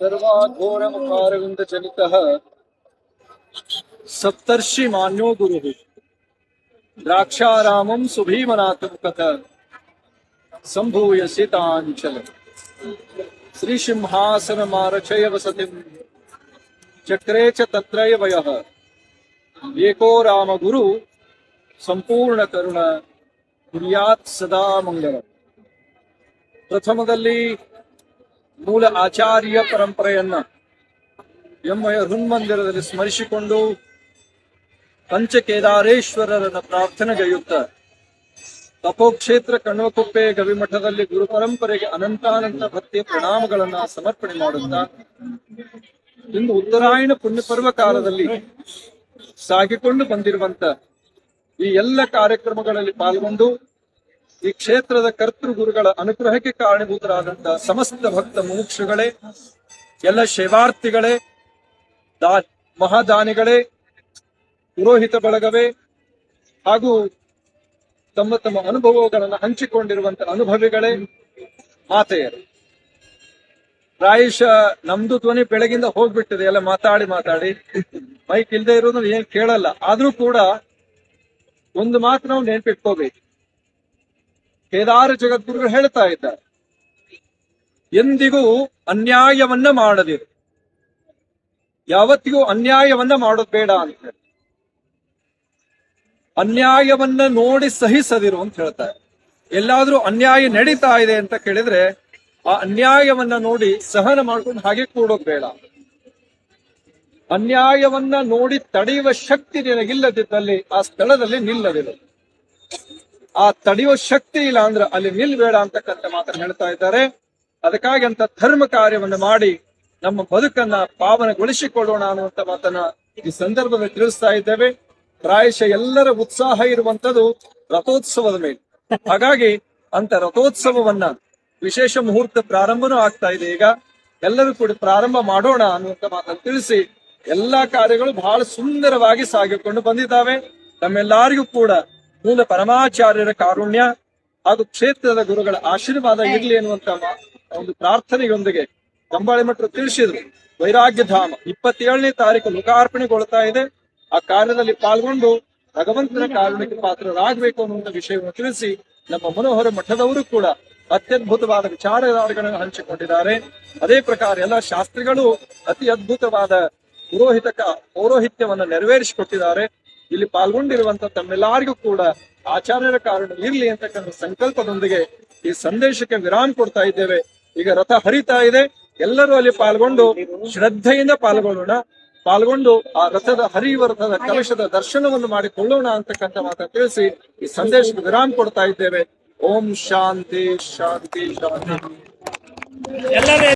सर्वाघोरमुखारविन्दजनितः सप्तर्षि मान्यो गुरुः द्राक्षारामं सुभीमनाथं कथ सम्भूय सीताञ्चल श्रीसिंहासनमारचय वसतिं चक्रे च तत्रय वयः एको रामगुरु ಸಂಪೂರ್ಣ ಕುರ್ಯಾತ್ ಸದಾ ಮಂಗಲ ಪ್ರಥಮದಲ್ಲಿ ಮೂಲ ಆಚಾರ್ಯ ಪರಂಪರೆಯನ್ನ ಎಮ್ಮಯ ಹೃನ್ಮಂದಿರದಲ್ಲಿ ಸ್ಮರಿಸಿಕೊಂಡು ಪಂಚಕೇದಾರೇಶ್ವರರನ್ನ ಪ್ರಾರ್ಥನೆಗೈಯುತ್ತ ತಪೋಕ್ಷೇತ್ರ ಕಣ್ವಕುಪ್ಪೆ ಗವಿಮಠದಲ್ಲಿ ಗುರು ಪರಂಪರೆಗೆ ಅನಂತಾನಂತ ಭಕ್ತಿಯ ಪ್ರಣಾಮಗಳನ್ನ ಸಮರ್ಪಣೆ ಮಾಡುತ್ತಾ ಇಂದು ಉತ್ತರಾಯಣ ಪುಣ್ಯಪರ್ವ ಕಾಲದಲ್ಲಿ ಸಾಗಿಕೊಂಡು ಬಂದಿರುವಂತ ಈ ಎಲ್ಲ ಕಾರ್ಯಕ್ರಮಗಳಲ್ಲಿ ಪಾಲ್ಗೊಂಡು ಈ ಕ್ಷೇತ್ರದ ಕರ್ತೃ ಗುರುಗಳ ಅನುಗ್ರಹಕ್ಕೆ ಕಾರಣಭೂತರಾದಂತಹ ಸಮಸ್ತ ಭಕ್ತ ಮುಮುಕ್ಷುಗಳೇ, ಎಲ್ಲ ಶೈವಾರ್ಥಿಗಳೇ, ದಾ ಮಹಾದಾನಿಗಳೇ, ಪುರೋಹಿತ ಬಳಗವೇ, ಹಾಗೂ ತಮ್ಮ ತಮ್ಮ ಅನುಭವಗಳನ್ನು ಹಂಚಿಕೊಂಡಿರುವಂತ ಅನುಭವಿಗಳೇ, ಮಾತೆಯರು. ಪ್ರಾಯಶಃ ನಮ್ದು ಧ್ವನಿ ಬೆಳಗಿಂದ ಹೋಗ್ಬಿಟ್ಟಿದೆ, ಎಲ್ಲ ಮಾತಾಡಿ ಮಾತಾಡಿ. ಮೈಕ್ ಇಲ್ದೇ ಇರೋದು ಏನ್ ಕೇಳಲ್ಲ. ಆದ್ರೂ ಕೂಡ ಒಂದು ಮಾತು ನಾವು ನೆನ್ಪಿಟ್ಕೋಬೇಕು. ಕೇದಾರ ಜಗದ್ಗುರು ಹೇಳ್ತಾ ಇದ್ದಾರೆ. ಎಂದಿಗೂ ಅನ್ಯಾಯವನ್ನ ಮಾಡದಿರು. ಯಾವತ್ತಿಗೂ ಅನ್ಯಾಯವನ್ನ ಮಾಡೋದ್ ಬೇಡ ಅಂತ ಅನ್ಯಾಯವನ್ನ ನೋಡಿ ಸಹಿಸದಿರು ಅಂತ ಹೇಳ್ತಾರೆ ಎಲ್ಲಾದ್ರೂ ಅನ್ಯಾಯ ನಡೀತಾ ಇದೆ ಅಂತ ಕೇಳಿದ್ರೆ ಆ ಅನ್ಯಾಯವನ್ನ ನೋಡಿ ಸಹನ ಮಾಡ್ಕೊಂಡು ಹಾಗೆ ಕೂಡೋದ್ ಬೇಡ. ಅನ್ಯಾಯವನ್ನ ನೋಡಿ ತಡೆಯುವ ಶಕ್ತಿ ನಿನಗಿಲ್ಲದಿದ್ದಲ್ಲಿ ಆ ಸ್ಥಳದಲ್ಲಿ ನಿಲ್ಲದಿರು. ಆ ತಡೆಯುವ ಶಕ್ತಿ ಇಲ್ಲ ಅಂದ್ರೆ ಅಲ್ಲಿ ನಿಲ್ಬೇಡ ಅಂತಕ್ಕಂಥ ಮಾತ್ರ ಹೇಳ್ತಾ ಇದ್ದಾರೆ. ಅದಕ್ಕಾಗಿ ಅಂತ ಧರ್ಮ ಕಾರ್ಯವನ್ನು ಮಾಡಿ ನಮ್ಮ ಬದುಕನ್ನ ಪಾವನಗೊಳಿಸಿಕೊಳ್ಳೋಣ ಅನ್ನುವಂತ ಮಾತನ್ನ ಈ ಸಂದರ್ಭದಲ್ಲಿ ತಿಳಿಸ್ತಾ ಇದ್ದೇವೆ. ಪ್ರಾಯಶಃ ಎಲ್ಲರ ಉತ್ಸಾಹ ಇರುವಂತದ್ದು ರಥೋತ್ಸವದ ಮೇಲೆ. ಹಾಗಾಗಿ ಅಂತ ರಥೋತ್ಸವವನ್ನ ವಿಶೇಷ ಮುಹೂರ್ತ ಪ್ರಾರಂಭನೂ ಆಗ್ತಾ ಇದೆ ಈಗ. ಎಲ್ಲರೂ ಕೂಡ ಪ್ರಾರಂಭ ಮಾಡೋಣ ಅನ್ನುವಂತ ಮಾತನ್ನು ತಿಳಿಸಿ ಎಲ್ಲಾ ಕಾರ್ಯಗಳು ಬಹಳ ಸುಂದರವಾಗಿ ಸಾಗಿಕೊಂಡು ಬಂದಿದ್ದಾವೆ. ನಮ್ಮೆಲ್ಲರಿಗೂ ಕೂಡ ಮೂಲ ಪರಮಾಚಾರ್ಯರ ಕಾರುಣ್ಯ, ಹಾಗೂ ಕ್ಷೇತ್ರದ ಗುರುಗಳ ಆಶೀರ್ವಾದ ಇರಲಿ ಅನ್ನುವಂತ ಒಂದು ಪ್ರಾರ್ಥನೆಯೊಂದಿಗೆ ಕಂಬಾಳಿ ಮಠರು ತಿಳಿಸಿದ್ರು. ವೈರಾಗ್ಯಧಾಮ ಇಪ್ಪತ್ತೇಳನೇ ತಾರೀಕು ಲೋಕಾರ್ಪಣೆಗೊಳ್ತಾ ಇದೆ. ಆ ಕಾರ್ಯದಲ್ಲಿ ಪಾಲ್ಗೊಂಡು ಭಗವಂತನ ಕಾರುಣ್ಯಕ್ಕೆ ಪಾತ್ರರಾಗಬೇಕು ಅನ್ನುವಂತ ವಿಷಯವನ್ನು ತಿಳಿಸಿ ನಮ್ಮ ಮನೋಹರ ಮಠದವರು ಕೂಡ ಅತ್ಯದ್ಭುತವಾದ ವಿಚಾರಧಾರೆಗಳನ್ನು ಹಂಚಿಕೊಂಡಿದ್ದಾರೆ. ಅದೇ ಪ್ರಕಾರ ಎಲ್ಲ ಶಾಸ್ತ್ರಿಗಳು ಅತಿ ಅದ್ಭುತವಾದ ಪುರೋಹಿತಕ ಪೌರೋಹಿತ್ಯವನ್ನ ನೆರವೇರಿಸಿಕೊಟ್ಟಿದ್ದಾರೆ. ಇಲ್ಲಿ ಪಾಲ್ಗೊಂಡಿರುವಂತ ತಮ್ಮೆಲ್ಲರಿಗೂ ಕೂಡ ಆಚಾರ್ಯರ ಕಾರಣ ಇರ್ಲಿ ಅಂತಕ್ಕಂಥ ಸಂಕಲ್ಪದೊಂದಿಗೆ ಈ ಸಂದೇಶಕ್ಕೆ ವಿರಾಮ ಕೊಡ್ತಾ ಇದ್ದೇವೆ. ಈಗ ರಥ ಹರಿತಾ ಇದೆ. ಎಲ್ಲರೂ ಅಲ್ಲಿ ಪಾಲ್ಗೊಂಡು ಶ್ರದ್ಧೆಯಿಂದ ಪಾಲ್ಗೊಳ್ಳೋಣ. ಪಾಲ್ಗೊಂಡು ಆ ರಥದ ಹರಿಯುವ ರಥದ ಕಲಶದ ದರ್ಶನವನ್ನು ಮಾಡಿಕೊಳ್ಳೋಣ ಅಂತಕ್ಕಂಥ ಮಾತ ತಿಳಿಸಿ ಈ ಸಂದೇಶಕ್ಕೆ ವಿರಾಮ ಕೊಡ್ತಾ ಇದ್ದೇವೆ. ಓಂ ಶಾಂತಿ ಶಾಂತಿ ಶಾಂತಿ.